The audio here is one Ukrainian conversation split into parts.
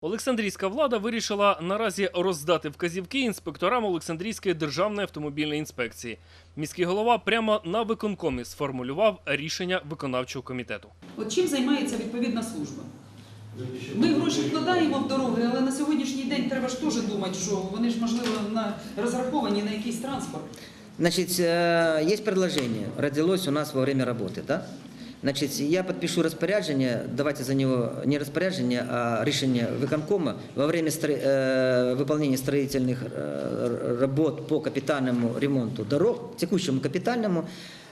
Олександрійська влада вирішила наразі роздати вказівки інспекторам Олександрійської державної автомобільної інспекції. Міський голова прямо на виконкомі сформулював рішення виконавчого комітету. От чим займається відповідна служба? Ми гроші вкладаємо в дороги, але на сьогоднішній день треба ж теж думати, що вони ж можливо на розраховані на якийсь транспорт. Значит, э, есть предложение, родилось у нас во время работы, да? Значит, я подпишу распоряджение, давайте за него не распоряджение, а решение виконкома во время стро- э, выполнения строительных э, работ по капитальному ремонту дорог, текущему капитальному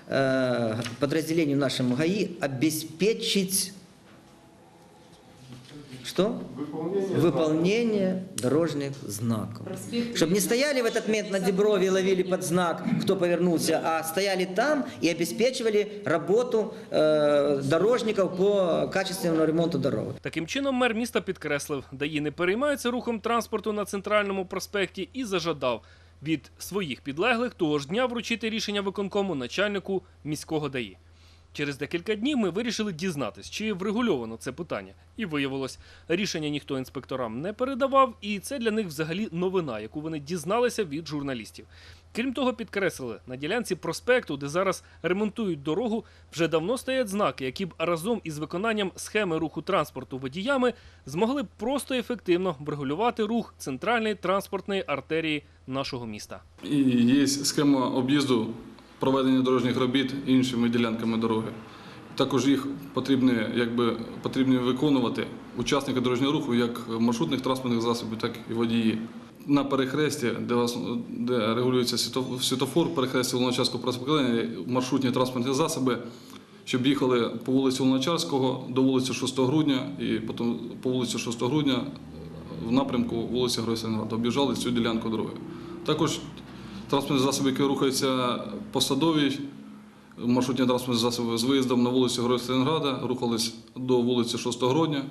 э, подразделению нашему ГАИ обеспечить что? Выполнение дорожных знаков. Проспект Чтобы не стояли в этот момент на Деброве и ловили под знак, кто повернулся, а стояли там и обеспечивали работу э, дорожников по качественному ремонту дорог. Таким чином, мер міста підкреслив, ДАІ не переймаються рухом транспорту на центральному проспекті і зажадав від своїх підлеглих того ж дня вручити рішення виконкому начальнику міського ДАІ. Через декілька днів ми вирішили дізнатись, чи врегульовано це питання. І виявилось, рішення ніхто інспекторам не передавав, і це для них взагалі новина, яку вони дізналися від журналістів. Крім того, підкреслили, на ділянці проспекту, де зараз ремонтують дорогу, вже давно стоять знаки, які б разом із виконанням схеми руху транспорту водіями змогли б просто ефективно врегулювати рух центральної транспортної артерії нашого міста. І є схема об'їзду проведення дорожніх робіт іншими ділянками дороги. Також їх потрібно, якби, потрібно виконувати учасники дорожнього руху як маршрутних транспортних засобів, так і водії. На перехресті, де, де регулюється світо- світофор, перехресті Луначарського проспектування, маршрутні транспортні засоби, щоб їхали по вулиці Луначарського до вулиці 6 грудня і потім по вулиці 6 грудня в напрямку вулиці Гройсенграда. Об'їжджали цю ділянку дороги. Також транспортні засоби, які рухаються по Садовій, маршрутні транспортні засоби з виїздом на вулицю Гройсенграда, рухались до вулиці 6 грудня,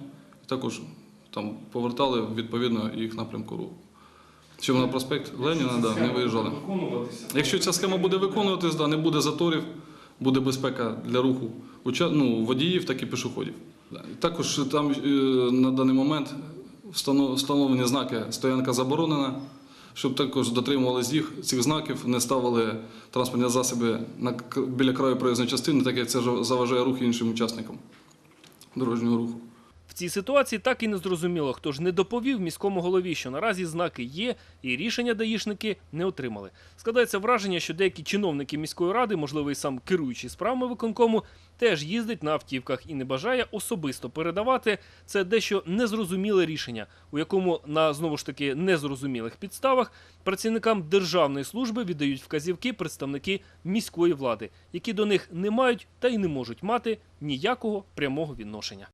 і також там повертали відповідно їх напрямку руху. Щоб на проспект Леніна да, не виїжджали. Якщо ця схема буде виконуватись, да, не буде заторів, буде безпека для руху ну, водіїв, так і пішоходів. Також там е, на даний момент встановлені знаки стоянка заборонена, щоб також дотримувалися їх цих знаків, не ставили транспортні засоби біля краю проїзної частини, так як це заважає рух іншим учасникам дорожнього руху. В цій ситуації так і не зрозуміло, хто ж не доповів міському голові, що наразі знаки є, і рішення даїшники не отримали. Складається враження, що деякі чиновники міської ради, можливо, і сам керуючий справами виконкому, теж їздить на автівках і не бажає особисто передавати це дещо незрозуміле рішення, у якому на знову ж таки незрозумілих підставах працівникам державної служби віддають вказівки представники міської влади, які до них не мають та й не можуть мати ніякого прямого відношення.